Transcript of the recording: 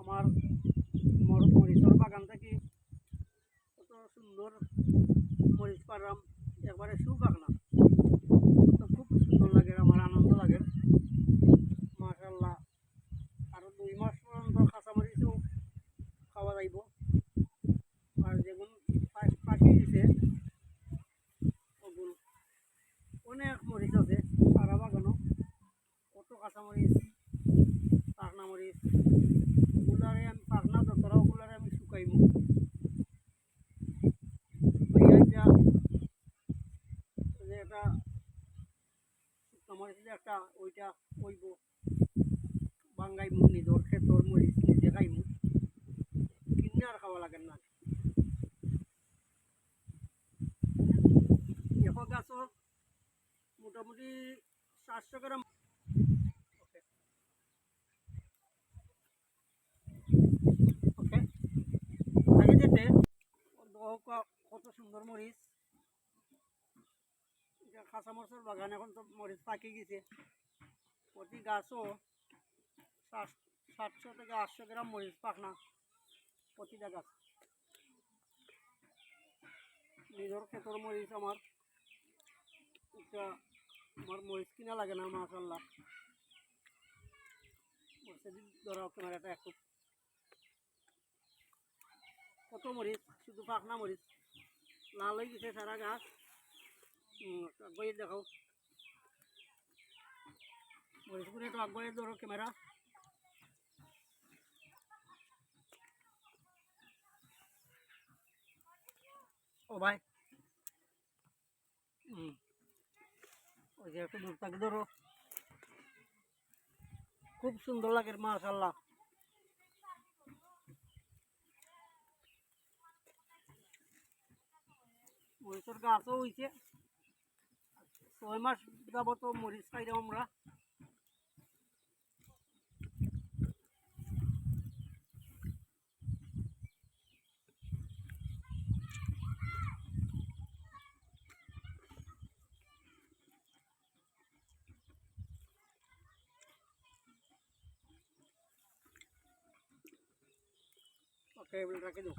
আমার মর- মরিচের বাগান থেকে কত সুন্দর মরিচ পারলাম একবারে সুপাক না তো খুব সুন্দর লাগে, আমার আনন্দ লাগে। মাশাল্লাহ আরও দুই মাস পর্যন্ত কাঁচামরিচও খাওয়া যাইব। আর যেগুন পাখি দিছে অনেক মরিচ আছে সারা বাগানো কত কাঁচামরিচ পাকনা মরিচ ওগুলারে আমি পাকনা যতটা ওগুলারে আমি শুকাইব এটা যে। একটা মরিচ একটা ওইটা ওইব। বাঙ্গাইমু নিজের ক্ষেতর মরিচ নিজে খাইমু। কিনে আর খাওয়া লাগে না। এখন গাছও মোটামুটি সাতশো গ্রাম ওকে ওকে আগে যেতে কত সুন্দর মরিচ। এটা কাঁচা মরিচের বাগান এখন তো মরিচ পাকি গেছে। প্রতি গাছও সাত- সাতশো থেকে আটশো গ্রাম মরিচ পাকনা প্রতিটা গাছ। নিজের ক্ষেতর মরিচ আমার, এটা আমার মরিচ কিনা লাগে না মাশাল্লাহ মরিচের ধরা ক্যামেরাটা একটু কত মরিচ? শুধু পাকনা মরিচ। লাল হয়ে সারা গাছ আগুয়ে দেখাও। মরিচগুলো একটু আগুয়ে ধরো ক্যামেরা। ও ভাই। হুম ওই যে একটু দূর থেকে ধরো। খুব সুন্দর লাগে মাশাল্লাহ মরিচের গাছও হয়েছে ছয় মাস যাবত মরিচ খাইলাম আমরা ওকে এবার রাখে দাও